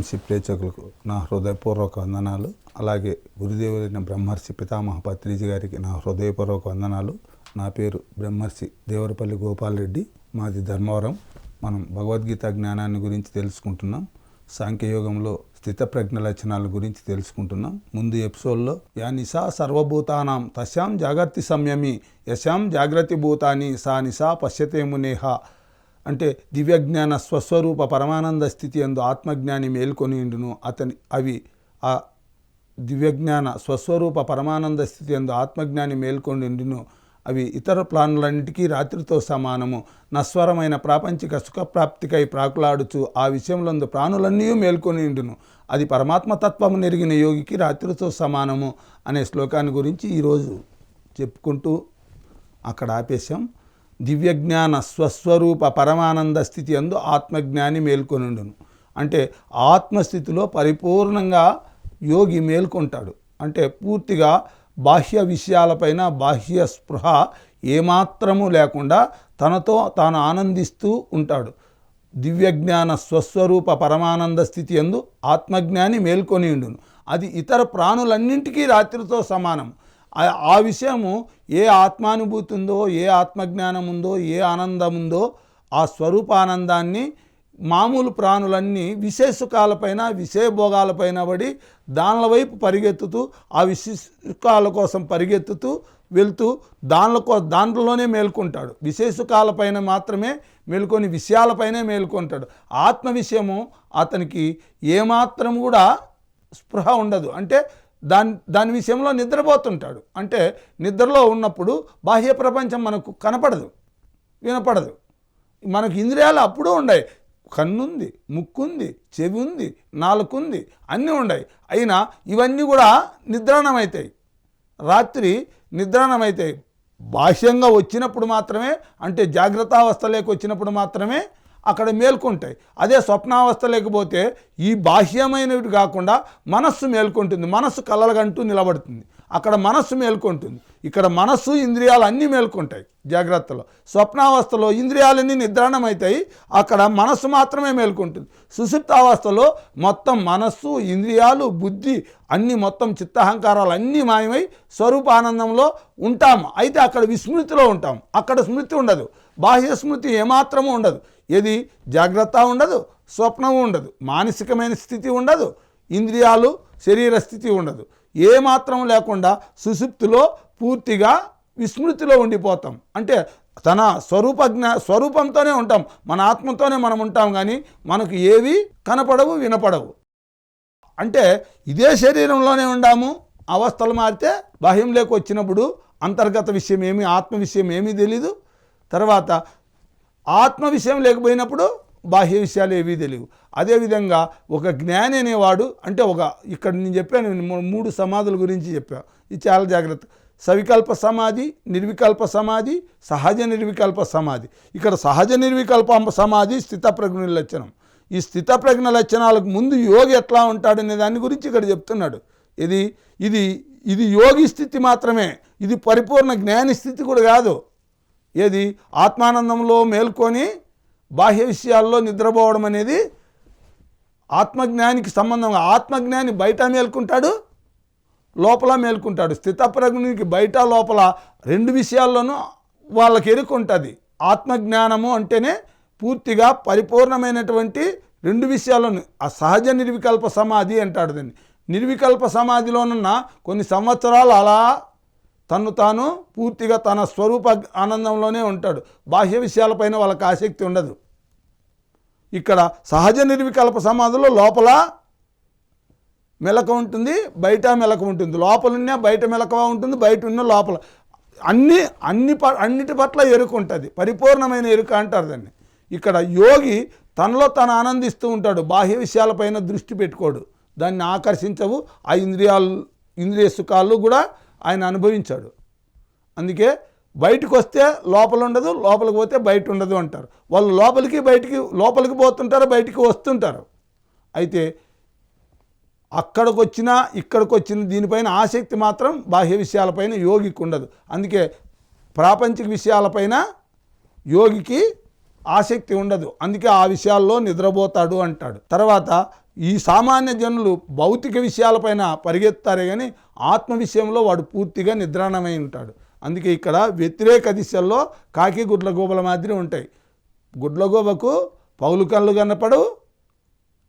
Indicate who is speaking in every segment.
Speaker 1: TMC ప్రేక్షకులకు నా హృదయపూర్వక వందనాలు. అలాగే గురుదేవులైన బ్రహ్మర్షి పితామహ పత్రిజీ గారికి నా హృదయపూర్వక వందనాలు. నా పేరు బ్రహ్మర్షి దేవరపల్లి గోపాలరెడ్డి మాది ధర్మవరం. మనం భగవద్గీత జ్ఞానాన్ని గురించి తెలుసుకుంటున్నాం. సాంఖ్యయోగంలో స్థితప్రజ్ఞ లక్షణాల గురించి తెలుసుకుంటున్నాం. ముందు ఎపిసోడ్లో యా నిశా సర్వభూతానాం తస్యాం జాగ్రత్త సంయమి యశాం జాగ్రత్త భూతాని సా నిశా పశ్యతేమునేహా అంటే దివ్యజ్ఞాన స్వస్వరూప పరమానంద స్థితి ఎందు ఆత్మజ్ఞాని మేల్కొని ఉండును. అతని అవి ఆ దివ్యజ్ఞాన స్వస్వరూప పరమానంద స్థితి ఎందు ఆత్మజ్ఞాని మేల్కొని ఉండును. అవి ఇతర ప్లానులన్నిటికీ రాత్రితో సమానము. నస్వరమైన ప్రాపంచిక సుఖప్రాప్తికై ప్రాకులాడుచు ఆ విషయంలో ప్రాణులన్నీ మేల్కొని ఉండును. అది పరమాత్మతత్వము నెరిగిన యోగికి రాత్రితో సమానము అనే శ్లోకాన్ని గురించి ఈరోజు చెప్పుకుంటూ అక్కడ ఆపేశాం. దివ్యజ్ఞాన స్వస్వరూప పరమానంద స్థితి అందు ఆత్మజ్ఞాని మేల్కొనుండును. అంటే ఆత్మస్థితిలో పరిపూర్ణంగా యోగి మేల్కొంటాడు. అంటే పూర్తిగా బాహ్య విషయాలపైన బాహ్య స్పృహ ఏమాత్రము లేకుండా తనతో తాను ఆనందిస్తూ ఉంటాడు. దివ్యజ్ఞాన స్వస్వరూప పరమానంద స్థితి ఎందు ఆత్మజ్ఞాని మేల్కొని ఉండును అది ఇతర ప్రాణులన్నింటికీ రాత్రితో సమానం. ఆ- విషయము ఏ ఆత్మానుభూతి ఉందో ఏ ఆత్మజ్ఞానం ఉందో ఏ ఆనందం ఉందో ఆ స్వరూపానందాన్ని మామూలు ప్రాణులన్నీ విశేషకాలపైన విషయభోగాలపైన విషయ పడి దానిల వైపు పరిగెత్తుతూ ఆ విశేషకాల కోసం పరిగెత్తుతూ వెళ్తూ దానిలో దాంట్లోనే మేల్కొంటాడు. విశేషకాలపైన మాత్రమే మేల్కొని విషయాలపైనే మేల్కొంటాడు. ఆత్మ విషయము అతనికి ఏమాత్రం కూడా స్పృహ ఉండదు. అంటే దాని దాని విషయంలో నిద్రపోతుంటాడు. అంటే నిద్రలో ఉన్నప్పుడు బాహ్య ప్రపంచం మనకు కనపడదు వినపడదు. మనకు ఇంద్రియాలు అప్పుడూ ఉన్నాయి కన్నుంది ముక్కుంది చెవి ఉంది నాలుకుంది అన్నీ ఉన్నాయి అయినా ఇవన్నీ కూడా నిద్రాణమవుతాయి రాత్రి నిద్రాణమవుతాయి బాహ్యంగా వచ్చినప్పుడు మాత్రమే అంటే జాగ్రత్తావస్థలోకి వచ్చినప్పుడు మాత్రమే అక్కడ మేల్కొంటాయి. అదే స్వప్నావస్థ లేకపోతే ఈ బాహ్యమైనవి కాకుండా మనస్సు మేల్కొంటుంది. మనస్సు కలలగంటూ నిలబడుతుంది. అక్కడ మనస్సు మేల్కొంటుంది. ఇక్కడ మనస్సు ఇంద్రియాలు అన్నీ మేల్కొంటాయి. జాగ్రత్తలో. స్వప్నావస్థలో ఇంద్రియాలన్నీ నిద్రాణమవుతాయి అక్కడ మనస్సు మాత్రమే మేల్కొంటుంది. సుషుప్తావస్థలో మొత్తం మనస్సు ఇంద్రియాలు బుద్ధి అన్నీ మొత్తం చిత్తహంకారాలు అన్నీ మాయమై స్వరూపానందంలో ఉంటాము. అయితే అక్కడ విస్మృతిలో ఉంటాం అక్కడ స్మృతి ఉండదు. బాహ్య స్మృతి ఏమాత్రము ఉండదు. ఏది? జాగ్రత్త ఉండదు స్వప్నము ఉండదు మానసికమైన స్థితి ఉండదు ఇంద్రియాలు శరీర స్థితి ఉండదు. ఏ మాత్రం లేకుండా సుసుప్తిలో పూర్తిగా విస్మృతిలో ఉండిపోతాం. అంటే తన స్వరూప జ్ఞా స్వరూపంతోనే ఉంటాం మన ఆత్మతోనే మనం ఉంటాం కానీ మనకు ఏవి కనపడవు వినపడవు. అంటే ఇదే శరీరంలోనే ఉండాము అవస్థలు మారితే బాహ్యంలోకి వచ్చినప్పుడు అంతర్గత విషయం ఏమి ఆత్మ విషయం ఏమీ తెలీదు. తర్వాత ఆత్మ విషయం లేకపోయినప్పుడు బాహ్య విషయాలు ఏవీ తెలియవు. అదేవిధంగా ఒక జ్ఞాని అనేవాడు అంటే ఒక ఇక్కడ నేను చెప్పాను మూడు సమాధుల గురించి చెప్పా. ఇది చాలా జాగ్రత్త. సవికల్ప సమాధి నిర్వికల్ప సమాధి సహజ నిర్వికల్ప సమాధి. ఇక్కడ సహజ నిర్వికల్ప సమాధి స్థితప్రజ్ఞ లక్షణం. ఈ స్థితప్రజ్ఞ లక్షణాలకు ముందు యోగి ఎట్లా ఉంటాడనే దాని గురించి ఇక్కడ చెప్తున్నాడు. ఇది ఇది ఇది యోగి స్థితి మాత్రమే. ఇది పరిపూర్ణ జ్ఞాని స్థితి కూడా కాదు. ఏది? ఆత్మానందంలో మేల్కొని బాహ్య విషయాల్లో నిద్రపోవడం అనేది ఆత్మజ్ఞానికి సంబంధం ఆత్మజ్ఞాని బయట మేల్కుంటాడు లోపల మేల్కుంటాడు. స్థితప్రజ్ఞునికి బయట లోపల రెండు విషయాల్లోనూ వాళ్ళకి ఎరుక ఉంటుంది ఆత్మజ్ఞానము అంటేనే పూర్తిగా పరిపూర్ణమైనటువంటి రెండు విషయాలను ఆ సహజ నిర్వికల్ప సమాధి అంటాడు దాన్ని. నిర్వికల్ప సమాధిలోనున్న కొన్ని సంవత్సరాలు అలా తను తాను పూర్తిగా తన స్వరూప ఆనందంలోనే ఉంటాడు. బాహ్య విషయాలపైన వాళ్ళకి ఆసక్తి ఉండదు. ఇక్కడ సహజ నిర్వికల్ప సమాధిలో లోపల మెలక ఉంటుంది బయట మెలక ఉంటుంది. లోపల ఉన్న బయట మెలకువ ఉంటుంది బయట ఉన్న లోపల. అన్ని అన్ని ప అన్నిటి పట్ల ఎరుక ఉంటుంది. పరిపూర్ణమైన ఎరుక అంటారు దాన్ని. ఇక్కడ యోగి తనలో తను ఆనందిస్తూ ఉంటాడు. బాహ్య విషయాలపైన దృష్టి పెట్టుకోడు. దాన్ని ఆకర్షించవు. ఆ ఇంద్రియాలు ఇంద్రియ సుఖాలు కూడా ఆయన అనుభవించాడు. అందుకే బయటకు వస్తే లోపల ఉండదు లోపలికి పోతే బయట ఉండదు అంటారు. వాళ్ళు లోపలికి బయటికి లోపలికి పోతుంటారు బయటికి వస్తుంటారు. అయితే అక్కడికి వచ్చినా ఇక్కడికి వచ్చిన దీనిపైన ఆసక్తి మాత్రం బాహ్య విషయాలపైన యోగికి ఉండదు. అందుకే ప్రాపంచిక విషయాలపైన యోగికి ఆసక్తి ఉండదు. అందుకే ఆ విషయాల్లో నిద్రపోతాడు అంటాడు. తర్వాత ఈ సామాన్య జనులు భౌతిక విషయాలపైన పరిగెత్తారే కానీ ఆత్మ విషయంలో వాడు పూర్తిగా నిద్రాణమై ఉంటాడు. అందుకే ఇక్కడ వ్యతిరేక దిశల్లో కాకి గుడ్ల గోబల మాదిరి ఉంటాయి. గుడ్లగూబకు పౌలు కళ్ళు కనపడవు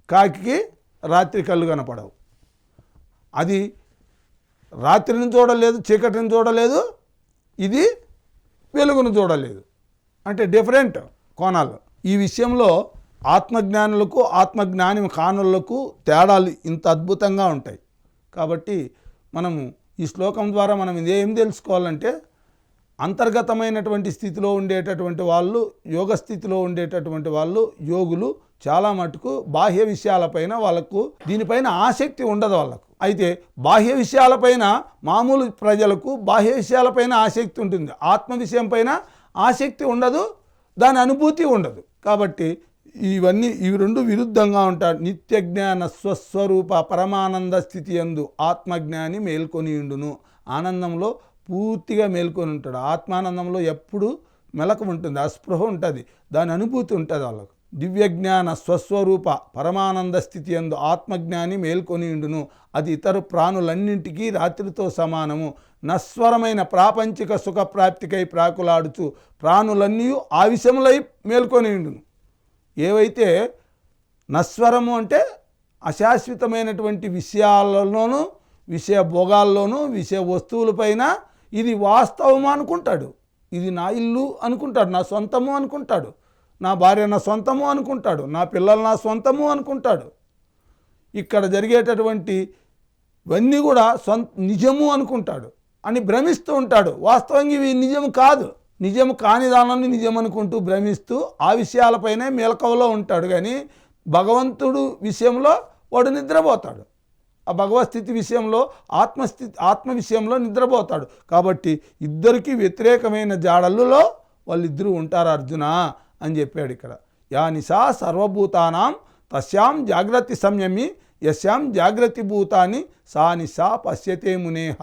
Speaker 1: కాకి రాత్రి కళ్ళు కనపడవు. అది రాత్రిని చూడలేదు చీకటిని చూడలేదు ఇది వెలుగును చూడలేదు. అంటే డిఫరెంట్ కోణాలు. ఈ విషయంలో ఆత్మజ్ఞానులకు ఆత్మజ్ఞాని కానులకు తేడాలు ఇంత అద్భుతంగా ఉంటాయి. కాబట్టి మనము ఈ శ్లోకం ద్వారా మనం ఏం తెలుసుకోవాలంటే అంతర్గతమైనటువంటి స్థితిలో ఉండేటటువంటి వాళ్ళు యోగ స్థితిలో ఉండేటటువంటి వాళ్ళు యోగులు చాలా మటుకు బాహ్య విషయాలపైన వాళ్ళకు దీనిపైన ఆసక్తి ఉండదు వాళ్ళకు. అయితే బాహ్య విషయాలపైన మామూలు ప్రజలకు బాహ్య విషయాలపైన ఆసక్తి ఉంటుంది. ఆత్మ విషయం పైన ఆసక్తి ఉండదు దాని అనుభూతి ఉండదు. కాబట్టి ఇవన్నీ ఇవి రెండు విరుద్ధంగా ఉంటాడు నిత్య జ్ఞాన స్వస్వరూప పరమానంద స్థితి ఎందు ఆత్మజ్ఞాని మేల్కొని ఉండును. ఆనందంలో పూర్తిగా మేల్కొని ఉంటాడు. ఆత్మానందంలో ఎప్పుడు మెలకు ఉంటుంది అస్పృహ ఉంటుంది దాని అనుభూతి ఉంటుంది వాళ్ళకు. దివ్యజ్ఞాన స్వస్వరూప పరమానంద స్థితి ఎందు ఆత్మజ్ఞాని మేల్కొని ఉండును. అది ఇతర ప్రాణులన్నింటికీ రాత్రితో సమానము. నస్వరమైన ప్రాపంచిక సుఖ ప్రాప్తికై ప్రాకులాడుచు ప్రాణులన్నీ ఆవిషములై మేల్కొని ఉండును. ఏవైతే నస్వరము అంటే అశాశ్వతమైనటువంటి విషయాలలోనూ విషయ భోగాల్లోనూ విషయ వస్తువులపైన ఇది వాస్తవం అనుకుంటాడు. ఇది నా ఇల్లు అనుకుంటాడు నా సొంతము అనుకుంటాడు. నా భార్య నా సొంతము అనుకుంటాడు నా పిల్లలు నా సొంతము అనుకుంటాడు. ఇక్కడ జరిగేటటువంటి ఇవన్నీ కూడా సొంత నిజము అనుకుంటాడు అని భ్రమిస్తూ ఉంటాడు. వాస్తవంగా ఇవి నిజం కాదు. నిజం కాని దానాన్ని నిజం అనుకుంటూ భ్రమిస్తూ ఆ విషయాలపైనే మేలకవలో ఉంటాడు. కానీ భగవంతుడు విషయంలో వాడు నిద్రపోతాడు. ఆ భగవస్థితి విషయంలో ఆత్మస్థితి ఆత్మ విషయంలో నిద్రపోతాడు. కాబట్టి ఇద్దరికి వ్యతిరేకమైన జాడల్లో వాళ్ళిద్దరూ ఉంటారు అర్జున అని చెప్పాడు ఇక్కడ. యా నిశా సర్వభూతానాం తస్యాం జాగ్రత్త సంయమి యస్యాం జాగ్రత్త భూతాన్ని సా నిశా పశ్యతే మునేహ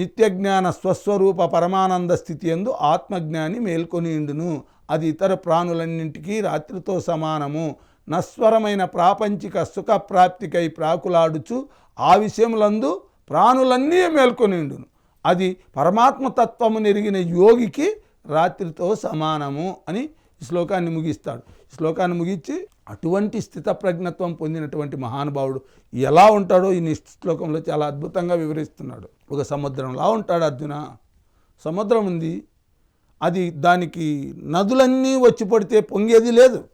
Speaker 1: నిత్యజ్ఞాన స్వస్వరూప పరమానంద స్థితి ఎందు ఆత్మజ్ఞాని మేల్కొనిండును అది ఇతర ప్రాణులన్నింటికీ రాత్రితో సమానము. నస్వరమైన ప్రాపంచిక సుఖ ప్రాప్తికై ప్రాకులాడుచు ఆ విషయములందు ప్రాణులన్నీ మేల్కొనిండును అది పరమాత్మతత్వము నెరిగిన యోగికి రాత్రితో సమానము అని శ్లోకాన్ని ముగిస్తాడు. శ్లోకాన్ని ముగించి అటువంటి స్థిత ప్రజ్ఞత్వం పొందినటువంటి మహానుభావుడు ఎలా ఉంటాడో ఈ శ్లోకంలో చాలా అద్భుతంగా వివరిస్తున్నాడు. ఒక సముద్రంలా ఉంటాడు అర్జున. సముద్రం ఉంది. అది దానికి నదులన్నీ వచ్చి పడితే పొంగేది లేదు.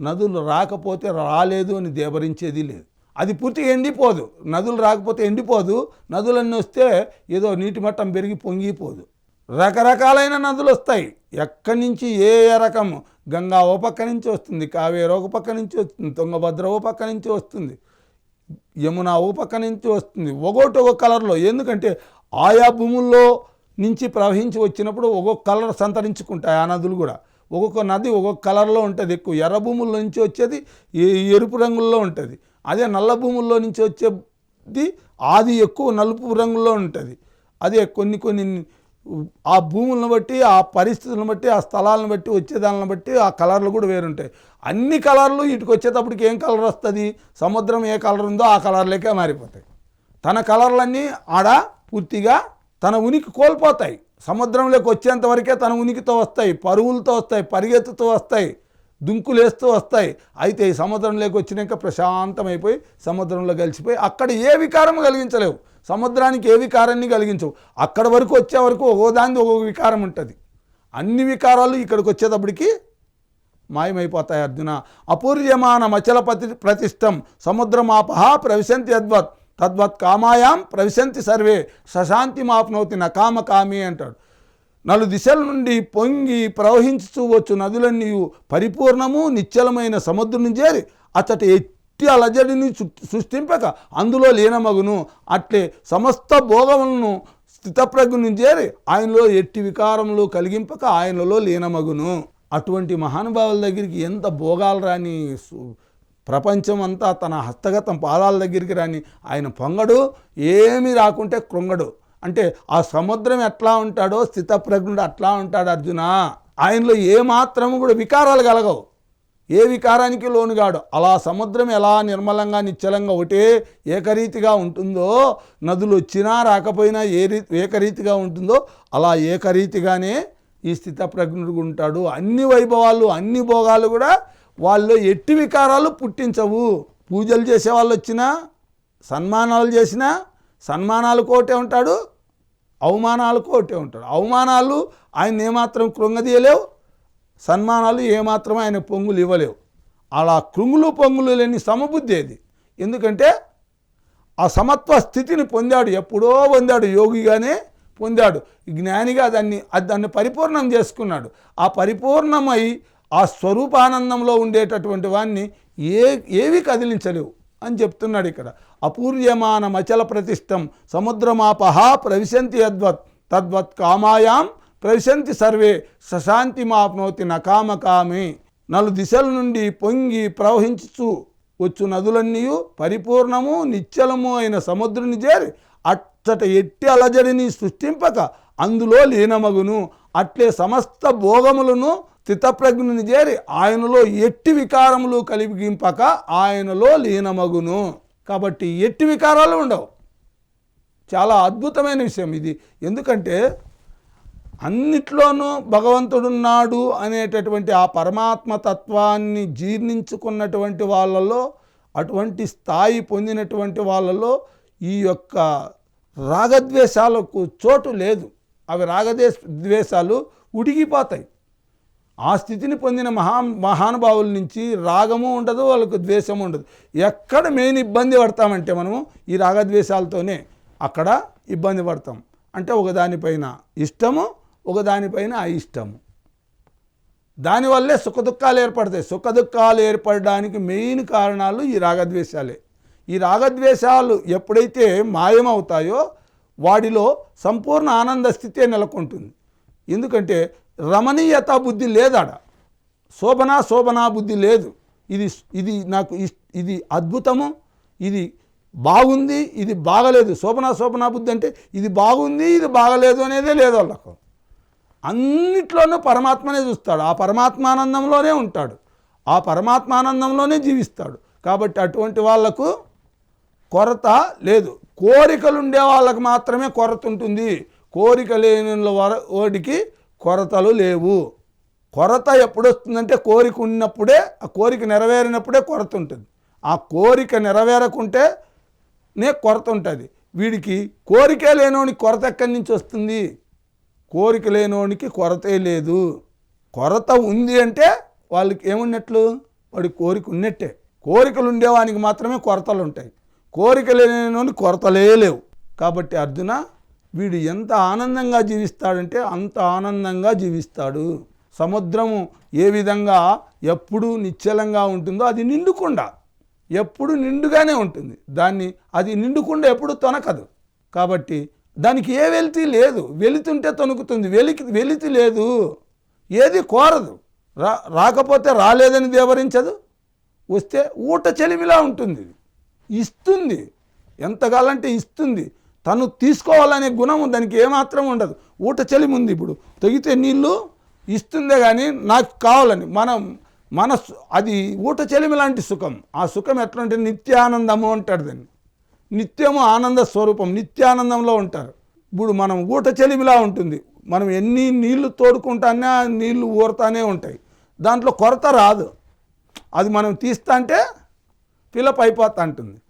Speaker 1: నదులు రాకపోతే రాలేదు అని దేవరించేది లేదు. అది పూర్తిగా ఎండిపోదు. నదులు రాకపోతే ఎండిపోదు. నదులన్నీ వస్తే ఏదో నీటి మట్టం పెరిగి పొంగిపోదు. రకరకాలైన నదులు వస్తాయి. ఎక్కడి నుంచి ఏ ఏ రకం గంగా ఓ పక్క నుంచి వస్తుంది కావేరి ఒక పక్క నుంచి వస్తుంది తుంగభద్ర ఓ పక్క నుంచి వస్తుంది యమున ఓ పక్క నుంచి వస్తుంది ఒకటి ఒక కలర్లో. ఎందుకంటే ఆయా భూముల్లో నుంచి ప్రవహించి వచ్చినప్పుడు ఒక్కొక్క కలర్ సంతరించుకుంటాయి ఆ నదులు కూడా. ఒక్కొక్క నది ఒక్కొక్క కలర్లో ఉంటుంది ఎక్కువ. ఎర్ర భూముల్లో నుంచి వచ్చేది ఎరుపు రంగుల్లో ఉంటుంది. అదే నల్ల భూముల్లో నుంచి వచ్చేది అది ఎక్కువ నలుపు రంగులో ఉంటుంది. అదే కొన్ని కొన్ని ఆ భూములను బట్టి ఆ పరిస్థితులను బట్టి ఆ స్థలాలను బట్టి వచ్చేదాన్ని బట్టి ఆ కలర్లు కూడా వేరుంటాయి. అన్ని కలర్లు ఇటుకు వచ్చేటప్పటికి ఏం కలర్ వస్తుంది? సముద్రం ఏ కలర్ ఉందో ఆ కలర్లకే మారిపోతాయి. తన కలర్లన్నీ ఆడ పూర్తిగా తన ఉనికి కోల్పోతాయి. సముద్రంలోకి వచ్చేంత వరకే తన ఉనికితో వస్తాయి పరువులతో వస్తాయి పరిగెత్తుతూ వస్తాయి దుంకులేస్తూ వస్తాయి. అయితే ఈ సముద్రంలోకి వచ్చినాక ప్రశాంతమైపోయి సముద్రంలో కలిసిపోయి అక్కడ ఏ వికారం కలిగించలేవు. సముద్రానికి ఏ వికారాన్ని కలిగించవు. అక్కడ వరకు వచ్చే వరకు ఒక్కో ఒక్కొక్క వికారం ఉంటుంది. అన్ని వికారాలు ఇక్కడికి వచ్చేటప్పటికి మాయమైపోతాయి అర్జున. అపూర్యమాన మచల ప్రతి ప్రతిష్టం సముద్రమాపహ ప్రవిశంతి అద్వత్ తద్వత్ కామాయాం ప్రవిశంతి సర్వే. సశాంతి మాప్నోతి నకామ కామి అంటాడు. నలు దిశల నుండి పొంగి ప్రవహించుతూ వచ్చు నదులన్నీ పరిపూర్ణము నిశ్చలమైన సముద్రం చేరి అతటి పుట్టి అలజడిని సృష్టింపక అందులో లీనమగును. అట్లే సమస్త భోగములను స్థితప్రజ్ఞను చేరి ఆయనలో ఎట్టి వికారములు కలిగింపక ఆయనలో లీనమగును. అటువంటి మహానుభావుల దగ్గరికి ఎంత భోగాలు రాని సు- ప్రపంచం అంతా తన హస్తగతం పాదాల దగ్గరికి రాని ఆయన పొంగడు ఏమీ రాకుంటే కృంగడు. అంటే ఆ సముద్రం ఎట్లా ఉంటాడో స్థితప్రజ్ఞుడు అట్లా ఉంటాడు అర్జున. ఆయనలో ఏమాత్రము కూడా వికారాలు కలగవు. ఏ వికారానికి లోనుగాడు? అలా సముద్రం ఎలా నిర్మలంగా నిశ్చలంగా ఒకటే ఏకరీతిగా ఉంటుందో నదులు వచ్చినా రాకపోయినా ఏ ఏకరీతిగా ఉంటుందో అలా ఏకరీతిగానే ఈ స్థితప్రజ్ఞుడు ఉంటాడు. అన్ని వైభవాలు అన్ని భోగాలు కూడా వాళ్ళు ఎట్టి వికారాలు పుట్టించవు. పూజలు చేసే వాళ్ళు వచ్చినా సన్మానాలు చేసినా సన్మానాలు కోటే ఉంటాడు అవమానాలు కోటే ఉంటాడు. అవమానాలు ఆయన ఏమాత్రం కృంగదీయలేవు సన్మానాలు ఏమాత్రం ఆయన పొంగులు ఇవ్వలేవు. అలా కృంగులు పొంగులు లేని సమబుద్ధి అది. ఎందుకంటే ఆ సమత్వ స్థితిని పొందాడు ఎప్పుడో పొందాడు యోగిగానే పొందాడు. జ్ఞానిగా దాన్ని దాన్ని పరిపూర్ణం చేసుకున్నాడు. ఆ పరిపూర్ణమై ఆ స్వరూపానందంలో ఉండేటటువంటి వాడిని ఏ ఏవి కదిలించలేవు అని చెప్తున్నాడు ఇక్కడ. అపూర్యమాన మచల ప్రతిష్టం సముద్రమాపహ ప్రవిశంతి యద్వత్ తద్వత్ కామాయాం ప్రశంతి సర్వే సశాంతి మాప్నోతి నకామకామి. నలు దిశల నుండి పొంగి ప్రవహించుచు వచ్చు నదులన్నీ పరిపూర్ణము నిశ్చలము అయిన సముద్రుని చేరి అచ్చట ఎట్టి అలజడిని సృష్టింపక అందులో లీనమగును. అట్లే సమస్త భోగములను స్థితప్రజ్ఞుని చేరి ఆయనలో ఎట్టి వికారములు కలిగింపక ఆయనలో లీనమగును. కాబట్టి ఎట్టి వికారాలు ఉండవు. చాలా అద్భుతమైన విషయం ఇది. ఎందుకంటే అన్నిట్లోనూ భగవంతుడున్నాడు అనేటటువంటి ఆ పరమాత్మ తత్వాన్ని జీర్ణించుకున్నటువంటి వాళ్ళలో అటువంటి స్థాయి పొందినటువంటి వాళ్ళలో ఈ యొక్క రాగద్వేషాలకు చోటు లేదు. అవి రాగద్వేష ద్వేషాలు ఉడిగిపోతాయి ఆ స్థితిని పొందిన మహా మహానుభావుల నుంచి రాగము ఉండదు వాళ్ళకు ద్వేషము ఉండదు. ఎక్కడ మెయిన్ ఇబ్బంది పడతామంటే మనము ఈ రాగద్వేషాలతోనే అక్కడ ఇబ్బంది పడతాం. అంటే ఒకదానిపైన ఇష్టము ఒకదానిపైన అయిష్టము దానివల్లే సుఖదుఖాలు ఏర్పడతాయి సుఖదుఖాలు ఏర్పడడానికి మెయిన్ కారణాలు ఈ రాగద్వేషాలే. ఈ రాగద్వేషాలు ఎప్పుడైతే మాయమవుతాయో వాడిలో సంపూర్ణ ఆనంద స్థితే నెలకొంటుంది. ఎందుకంటే రమణీయత బుద్ధి లేదాడ. శోభనా శోభనా బుద్ధి లేదు. ఇది ఇది నాకు ఇస్- ఇది అద్భుతము ఇది బాగుంది ఇది బాగలేదు. శోభనా శోభనా బుద్ధి అంటే ఇది బాగుంది ఇది బాగలేదు అనేదే లేదు వాళ్ళకు. అన్నిట్లోనూ పరమాత్మనే చూస్తాడు. ఆ పరమాత్మానందంలోనే ఉంటాడు. ఆ పరమాత్మానందంలోనే జీవిస్తాడు. కాబట్టి అటువంటి వాళ్ళకు కొరత లేదు. కోరికలు ఉండే వాళ్ళకి మాత్రమే కొరత ఉంటుంది. కోరిక లేని వాడికి కొరతలు లేవు. కొరత ఎప్పుడు వస్తుందంటే కోరిక ఉన్నప్పుడే ఆ కోరిక నెరవేరినప్పుడే కొరత ఉంటుంది. ఆ కోరిక నెరవేరకుంటే నే కొరత ఉంటుంది. వీడికి కోరికే లేనోని కొరత ఎక్కడి నుంచి వస్తుంది? కోరిక లేనోనికి కొరతే లేదు. కొరత ఉంది అంటే వాళ్ళకి ఏమున్నట్లు? వాడి కోరిక ఉన్నట్టే. కోరికలు ఉండేవానికి మాత్రమే కొరతలు ఉంటాయి. కోరిక లేనోని కొరతలే లేవు. కాబట్టి అర్జున వీడు ఎంత ఆనందంగా జీవిస్తాడంటే అంత ఆనందంగా జీవిస్తాడు. సముద్రము ఏ విధంగా ఎప్పుడు నిశ్చలంగా ఉంటుందో అది నిండుకుండా. ఎప్పుడు నిండుగానే ఉంటుంది. దాన్ని అది నిండుకుండా ఎప్పుడు తొనకదు. కాబట్టి దానికి ఏ వెలితి లేదు. వెలితుంటే తొనుకుతుంది వెలికి వెలితి లేదు. ఏది కోరదు. రా రాకపోతే రాలేదని వివరించదు వస్తే ఊట చెలిమిలా ఉంటుంది. ఇస్తుంది. ఎంతగాలంటే ఇస్తుంది. తను తీసుకోవాలనే గుణం దానికి ఏమాత్రం ఉండదు. ఊట చెలిమి ఉంది ఇప్పుడు. తొగితే నీళ్ళు ఇస్తుందే కానీ నాకు కావాలని మనం మన సు- అది ఊట చెలిమి లాంటి సుఖం. ఆ సుఖం ఎట్లా అంటే నిత్యానందము అంటాడు దాన్ని. నిత్యము ఆనంద స్వరూపం నిత్యానందంలో ఉంటారు. ఇప్పుడు మనం ఊట చెలిమిలా ఉంటుంది. మనం ఎన్ని నీళ్ళు తోడుకుంటానే ఆ నీళ్ళు ఊరుతానే ఉంటాయి. దాంట్లో కొరత రాదు. అది మనం తీస్తా అంటే ఫిలప్ అయిపోతా ఉంటుంది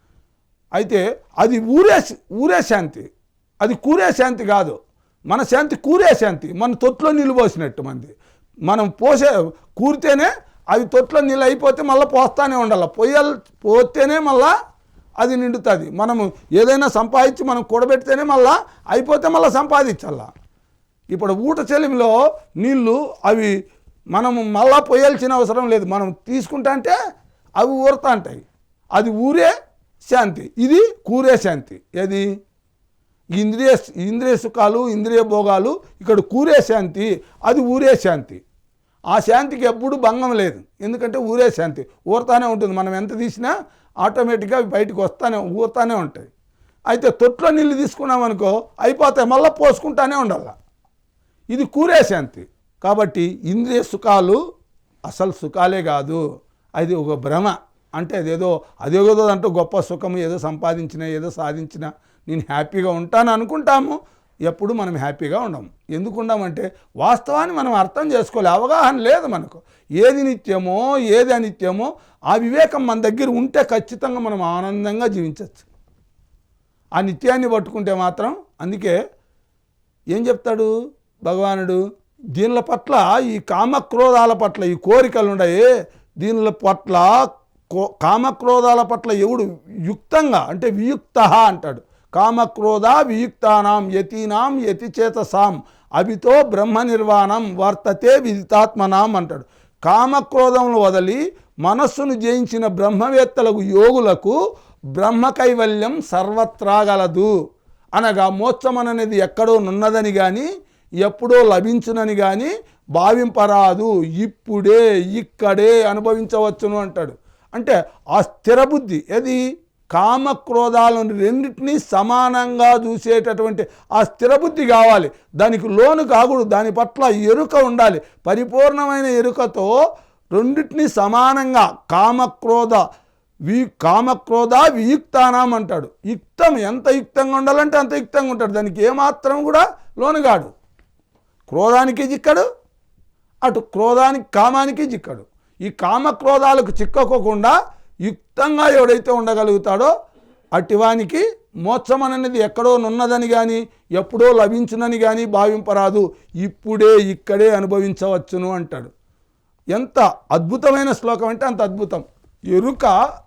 Speaker 1: అయితే అది ఊరే ఊరే శాంతి. అది కూరే శాంతి కాదు. మన శాంతి కూరే శాంతి. మన తొట్లో నీళ్ళు పోసినట్టు మంది. మనం పోసే కూరితేనే అది తొట్లో నీళ్ళు అయిపోతే మళ్ళీ పోస్తానే ఉండాలి. పొయ్యాలి పోతేనే మళ్ళీ అది నిండుతుంది. మనము ఏదైనా సంపాదించి మనం కూడబెడితేనే మళ్ళా అయిపోతే మళ్ళీ సంపాదించాలా? ఇప్పుడు ఊట చెలిమిలో నీళ్ళు అవి మనము మళ్ళా పోయాల్సిన అవసరం లేదు. మనం తీసుకుంటా అంటే అవి ఊరుతా ఉంటాయి అది ఊరే శాంతి. ఇది కూరే శాంతి. ఏది? ఇంద్రియ ఇంద్రియ సుఖాలు ఇంద్రియ భోగాలు ఇక్కడ కూరే శాంతి అది ఊరే శాంతి. ఆ శాంతికి ఎప్పుడు భంగం లేదు. ఎందుకంటే ఊరే శాంతి. ఊరుతానే ఉంటుంది. మనం ఎంత తీసినా ఆటోమేటిక్గా అవి బయటకు వస్తానే ఊరుతానే ఉంటాయి. అయితే తొట్లో నీళ్ళు తీసుకున్నాం అనుకో అయిపోతాయి మళ్ళీ పోసుకుంటానే ఉండాలి. ఇది కూరే శాంతి. కాబట్టి ఇంద్రియ సుఖాలు అసలు సుఖాలే కాదు. అది ఒక భ్రమ. అంటే అదేదో అదేదో అంటూ గొప్ప సుఖము ఏదో సంపాదించిన ఏదో సాధించిన నేను హ్యాపీగా ఉంటాను అనుకుంటాము. ఎప్పుడు మనం హ్యాపీగా ఉండము ఎందుకు ఉండమంటే వాస్తవాన్ని మనం అర్థం చేసుకోలే అవగాహన లేదు మనకు. ఏది నిత్యమో ఏది అనిత్యమో ఆ వివేకం మన దగ్గర ఉంటే ఖచ్చితంగా మనం ఆనందంగా జీవించవచ్చు ఆ నిత్యాన్ని పట్టుకుంటే మాత్రం అందుకే ఏం చెప్తాడు భగవానుడు? దీనిల పట్ల ఈ కామక్రోధాల పట్ల ఈ కోరికలు ఉన్నాయి దీనిల పట్ల కో- కామక్రోధాల పట్ల ఎవడు యుక్తంగా అంటే వియుక్త అంటాడు. కామక్రోధ వియుక్తానాం యతీనాం యతిచేతసాం అవితో బ్రహ్మ నిర్వాణం వర్తతే విదితాత్మనాం అంటాడు. కామక్రోధములు వదిలి మనస్సును జయించిన బ్రహ్మవేత్తలకు యోగులకు బ్రహ్మ కైవల్యం సర్వత్రా గలదు అనగా మోక్షం అనేది ఎక్కడో నున్నదని కానీ ఎప్పుడో లభించునని కానీ భావింపరాదు. ఇప్పుడే ఇక్కడే అనుభవించవచ్చును అంటాడు. అంటే ఆ స్థిరబుద్ధి ఏది? కామక్రోధాలను రెండింటినీ సమానంగా చూసేటటువంటి ఆ స్థిరబుద్ధి కావాలి. దానికి లోను కాకూడదు. దాని పట్ల ఎరుక ఉండాలి. పరిపూర్ణమైన ఎరుకతో రెండింటినీ సమానంగా కామక్రోధ వి కామక్రోధ వియుక్తానాం అంటాడు. యుక్తం ఎంత యుక్తంగా ఉండాలంటే అంత యుక్తంగా ఉంటాడు. దానికి ఏమాత్రం కూడా లోనుగాడు క్రోధానికి చిక్కడు అటు క్రోధానికి కామానికి చిక్కడు. ఈ కామక్రోధాలకు చిక్కకోకుండా యుక్తంగా ఎవడైతే ఉండగలుగుతాడో అటివానికి మోక్షం అనేది ఎక్కడో నున్నదని కానీ ఎప్పుడో లభించునని కానీ భావింపరాదు. ఇప్పుడే ఇక్కడే అనుభవించవచ్చును అంటాడు. ఎంత అద్భుతమైన శ్లోకం అంటే అంత అద్భుతం. ఎరుక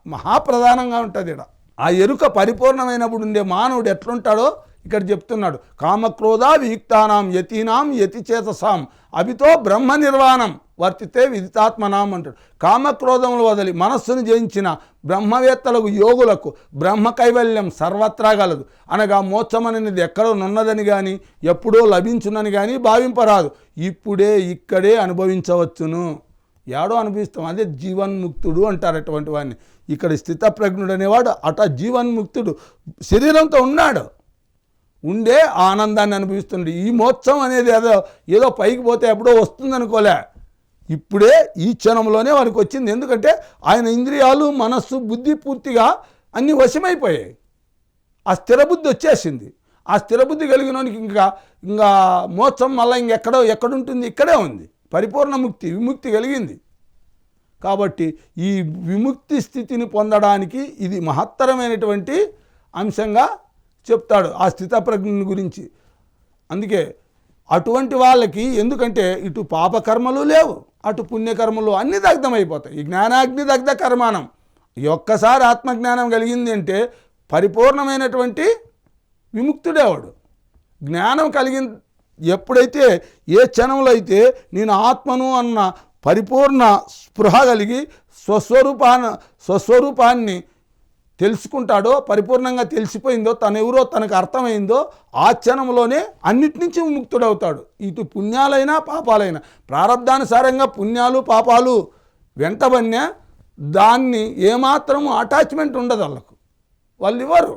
Speaker 1: మహాప్రధానంగా ఉంటుంది ఇక్కడ ఆ ఎరుక పరిపూర్ణమైనప్పుడు ఉండే మానవుడు ఎట్లుంటాడో ఇక్కడ చెప్తున్నాడు కామక్రోధ వియుక్తానాం యతీనాం యతిచేతసాం అవితో బ్రహ్మ నిర్వాణం వర్తితే విదితాత్మనాం అంటాడు. కామక్రోధములు వదిలి మనస్సును జయించిన బ్రహ్మవేత్తలకు యోగులకు బ్రహ్మ కైవల్యం సర్వత్రా గలదు అనగా మోక్షం అనేది ఎక్కడో నున్నదని కానీ ఎప్పుడో లభించునని కానీ భావింపరాదు. ఇప్పుడే ఇక్కడే అనుభవించవచ్చును. ఏడో అనుభవిస్తాం అదే జీవన్ముక్తుడు అంటారు అటువంటి వాడిని. ఇక్కడ స్థితప్రజ్ఞుడు అనేవాడు అట జీవన్ముక్తుడు. శరీరంతో ఉన్నాడు. ఉండే ఆనందాన్ని అనుభవిస్తుండే. ఈ మోత్సవం అనేది ఏదో ఏదో పైకి పోతే ఎప్పుడో వస్తుంది అనుకోలే ఇప్పుడే ఈ క్షణంలోనే వారికి వచ్చింది. ఎందుకంటే ఆయన ఇంద్రియాలు మనస్సు బుద్ధి పూర్తిగా అన్నీ వశమైపోయాయి. ఆ స్థిరబుద్ధి వచ్చేసింది. ఆ స్థిరబుద్ధి కలిగిన కలిగినోనికి ఇంకా ఇంకా మోత్సం మళ్ళీ ఇంకెక్కడో ఎక్కడుంటుంది? ఇక్కడే ఉంది. పరిపూర్ణ ముక్తి విముక్తి కలిగింది. కాబట్టి ఈ విముక్తి స్థితిని పొందడానికి ఇది మహత్తరమైనటువంటి అంశంగా చెప్తాడు ఆ స్థితప్రజ్ఞ గురించి. అందుకే అటువంటి వాళ్ళకి ఎందుకంటే ఇటు పాపకర్మలు లేవు అటు పుణ్యకర్మలు అన్ని దగ్ధమైపోతాయి. ఈ జ్ఞానాగ్ని దగ్ధ కర్మానం. ఒక్కసారి ఆత్మజ్ఞానం కలిగింది అంటే పరిపూర్ణమైనటువంటి విముక్తుడేవాడు జ్ఞానం కలిగిన ఎప్పుడైతే ఏ క్షణంలో అయితే నేను ఆత్మను అన్న పరిపూర్ణ స్పృహ కలిగి స్వస్వరూపాన్ని స్వస్వరూపాన్ని తెలుసుకుంటాడో పరిపూర్ణంగా తెలిసిపోయిందో తన ఎవరో తనకు అర్థమైందో ఆ క్షణంలోనే అన్నిటి నుంచి ముక్తుడవుతాడు ఇటు పుణ్యాలైనా పాపాలైనా. ప్రారంధానుసారంగా పుణ్యాలు పాపాలు వెంటబడినా దాన్ని ఏమాత్రము అటాచ్మెంట్ ఉండదు వాళ్ళకు. వాళ్ళు ఇవ్వరు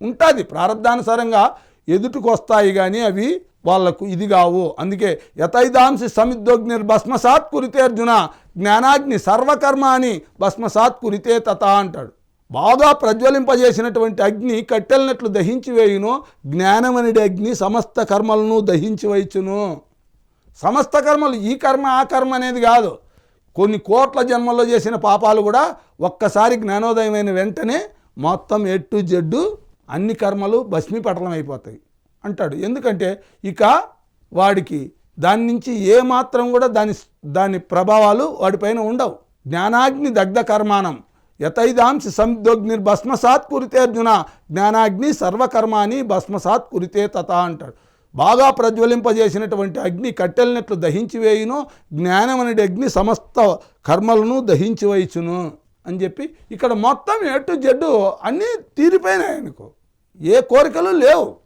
Speaker 1: ఉంటుంది. ప్రారంధానుసారంగా ఎదుటికి వస్తాయి కానీ అవి వాళ్ళకు ఇది కావు. అందుకే యథైదాంసి సమిద్దోగ్నిర్ భస్మసాత్ కురితే అర్జున జ్ఞానాగ్ని సర్వకర్మ అని భస్మసాత్ కురితే తథ అంటాడు. బాగా ప్రజ్వలింపజేసినటువంటి అగ్ని కట్టెలనట్లు దహించి వేయును. జ్ఞానమనిడి అగ్ని సమస్త కర్మలను దహించి వేయుచును సమస్త కర్మలు ఈ కర్మ ఆ కర్మ అనేది కాదు. కొన్ని కోట్ల జన్మల్లో చేసిన పాపాలు కూడా ఒక్కసారి జ్ఞానోదయమైన వెంటనే మొత్తం ఎట్టు జడ్డు అన్ని కర్మలు భస్మీపటలం అయిపోతాయి అంటాడు. ఎందుకంటే ఇక వాడికి దాని నుంచి ఏ మాత్రం కూడా దాని దాని ప్రభావాలు వాడిపైన ఉండవు. జ్ఞానాగ్ని దగ్ధ కర్మానం యతైదాంసి సందోగ్నిర్ భస్మసాత్ కురితే అర్జున జ్ఞానాగ్ని సర్వకర్మాని భస్మసాత్ కురితే తథ అంటాడు. బాగా ప్రజ్వలింపజేసినటువంటి అగ్ని కట్టెలినట్లు దహించి వేయును జ్ఞానం అనే అగ్ని సమస్త కర్మలను దహించి అని చెప్పి ఇక్కడ మొత్తం ఎటు జడ్డు అన్నీ తీరిపోయినాయి ఆయనకు. ఏ కోరికలు లేవు.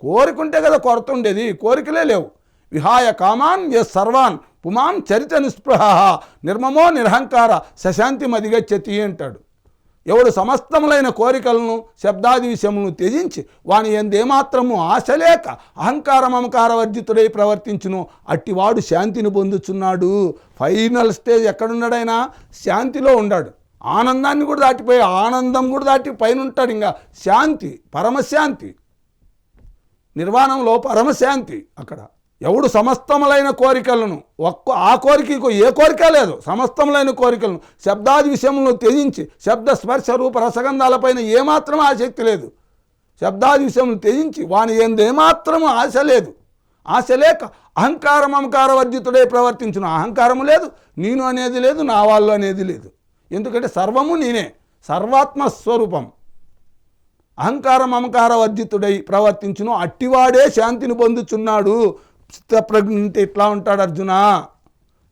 Speaker 1: కోరికుంటే కదా కొరత ఉండేది కోరికలే లేవు. విహాయ కామాన్ ఎస్ సర్వాన్ పుమాం చరిత నిస్పృహ నిర్మమో నిరహంకార శశాంతి మదిగచ్చతి అంటాడు. ఎవడు సమస్తములైన కోరికలను శబ్దాది విషయములను త్యజించి వాని ఎందేమాత్రము ఆశ లేక అహంకార మమకార వర్జితుడై ప్రవర్తించును అట్టివాడు శాంతిని పొందుచున్నాడు. ఫైనల్ స్టేజ్ ఎక్కడున్నాడైనా శాంతిలో ఉన్నాడు ఆనందాన్ని కూడా దాటిపోయి ఆనందం కూడా దాటి పైన ఉంటాడు ఇంకా శాంతి పరమశాంతి. నిర్వాణంలో పరమశాంతి అక్కడ. ఎవడు సమస్తములైన కోరికలను ఒక్క ఆ కోరిక ఇంకో ఏ కోరిక లేదు సమస్తములైన కోరికలను శబ్దాది విషయములను త్యజించి శబ్ద స్పర్శ రూప రసగంధాలపైన ఏమాత్రం ఆసక్తి లేదు. శబ్దాది విషయములను త్యజించి వాని ఏంది ఏమాత్రము ఆశ లేదు. ఆశ లేక అహంకార మమకార వర్జితుడే ప్రవర్తించును. అహంకారము లేదు నేను అనేది లేదు నా వాళ్ళు అనేది లేదు. ఎందుకంటే సర్వము నేనే సర్వాత్మ స్వరూపం. అహంకార మమకార వర్జితుడై ప్రవర్తించును. అట్టివాడే శాంతిని పొందుచున్నాడు. చిత్తప్రజ్ఞ ఉంటే ఇట్లా ఉంటాడు అర్జున?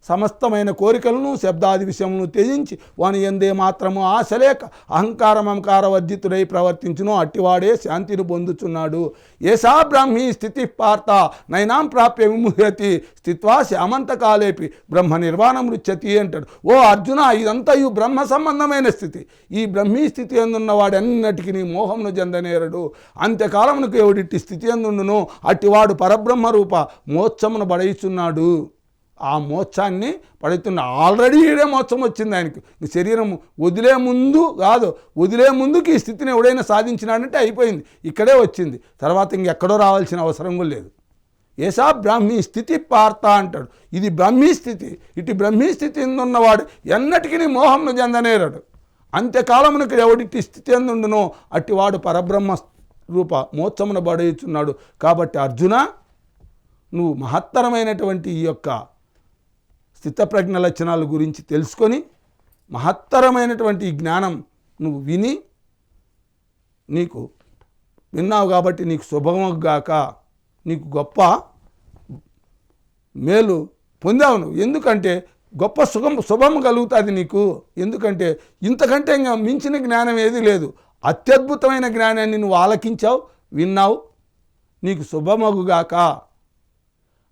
Speaker 1: సమస్తమైన కోరికలను శబ్దాది విషయమును త్యజించి వాని ఎందే మాత్రము ఆశ లేక అహంకార మమకార వర్జితుడై ప్రవర్తించును. అట్టివాడే శాంతిని పొందుచున్నాడు. ఏషా బ్రాహ్మీ స్థితి పార్త నైనాం ప్రాప్య విముహ్యతి. స్థిత్వా శ్యామంతకాలేపి బ్రహ్మ నిర్వాణం రుచ్యతి అంటాడు. ఓ అర్జున ఇదంతా ఈ బ్రహ్మ సంబంధమైన స్థితి. ఈ బ్రహ్మీ స్థితి ఎందున్నవాడు అన్నిటికీ నీ మోహమును చెందనేరడు అంత్యకాలమునకు ఎవడిట్టి స్థితి ఎందుండును అట్టివాడు పరబ్రహ్మ రూప మోక్షమును బడయిచున్నాడు. ఆ మోక్షాన్ని పడుతున్న. ఆల్రెడీ ఈడే మోక్షం వచ్చింది ఆయనకి. శరీరం వదిలే ముందు కాదు వదిలే ముందుకి ఈ స్థితిని ఎవడైనా సాధించినాడంటే అయిపోయింది. ఇక్కడే వచ్చింది. తర్వాత ఇంకెక్కడో రావాల్సిన అవసరం కూడా లేదు. ఏసా బ్రాహ్మీ స్థితి పార్త అంటాడు. ఇది బ్రహ్మీ స్థితి. ఇటు బ్రహ్మీ స్థితి ఉన్నవాడు ఎన్నటికీ మోహంను చెందనేరాడు. అంత్యకాలమునకు ఎవడిటి స్థితి ఎందుండునో అట్టివాడు పరబ్రహ్మ రూప మోత్సమున బడయుచున్నాడు కాబట్టి అర్జున నువ్వు మహత్తరమైనటువంటి ఈ యొక్క స్థితప్రజ్ఞ లక్షణాల గురించి తెలుసుకొని మహత్తరమైనటువంటి జ్ఞానం నువ్వు విని నీకు విన్నావు కాబట్టి నీకు శుభమగాక నీకు గొప్ప మేలు పొందావు నువ్వు. ఎందుకంటే గొప్ప సుఖం శుభం కలుగుతుంది నీకు. ఎందుకంటే ఇంతకంటే ఇంకా మించిన జ్ఞానం ఏది లేదు. అత్యద్భుతమైన జ్ఞానాన్ని నువ్వు ఆలకించావు విన్నావు. నీకు శుభమగుగాక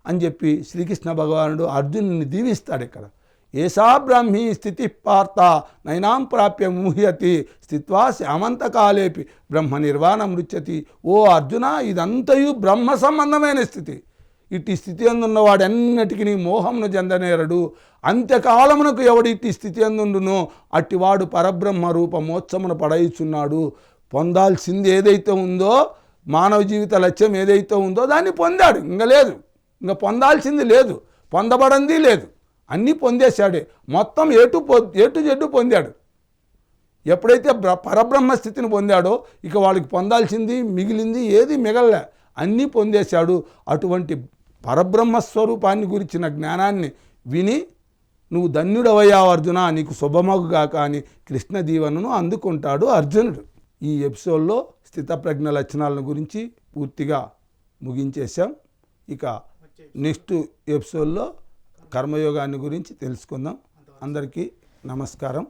Speaker 1: అని చెప్పి శ్రీకృష్ణ భగవానుడు అర్జునుని దీవిస్తాడు ఇక్కడ. ఏషా బ్రాహ్మీ స్థితి పార్త నైనాం ప్రాప్య ముహ్యతి స్థిత్వా శ్యామంతకాలేపి బ్రహ్మ నిర్వాణం మృత్యతి ఓ అర్జున ఇదంతయు బ్రహ్మ సంబంధమైన స్థితి. ఇట్టి స్థితి అందున్నవాడు ఎన్నటికి నీ మోహమును చెందనేరడు. అంత్యకాలమునకు ఎవడు ఇట్టి స్థితి అందుండునో అట్టివాడు పరబ్రహ్మ రూప మోక్షమును పడయిచున్నాడు. పొందాల్సింది ఏదైతే ఉందో మానవ జీవిత లక్ష్యం ఏదైతే ఉందో దాన్ని పొందాడు. ఇంకా లేదు. ఇంకా పొందాల్సింది లేదు. పొందబడింది లేదు. అన్నీ పొందేశాడే. మొత్తం ఏటు పొ ఏటు జడ్డు పొందాడు. ఎప్పుడైతే బ్ర పరబ్రహ్మ స్థితిని పొందాడో ఇక వాళ్ళకి పొందాల్సింది మిగిలింది ఏది మిగలలే. అన్నీ పొందేశాడు. అటువంటి పరబ్రహ్మ స్వరూపాన్ని గురించిన జ్ఞానాన్ని విని నువ్వు ధన్యుడవయ్యావు అర్జున నీకు శుభమగుగాక అని కృష్ణ దీవెనను అందుకుంటాడు అర్జునుడు. ఈ ఎపిసోడ్లో స్థితప్రజ్ఞ లక్షణాలను గురించి పూర్తిగా ముగించేశాం. ఇక నెక్స్ట్ ఎపిసోడ్లో కర్మయోగాన్ని గురించి తెలుసుకుందాం. అందరికీ నమస్కారం.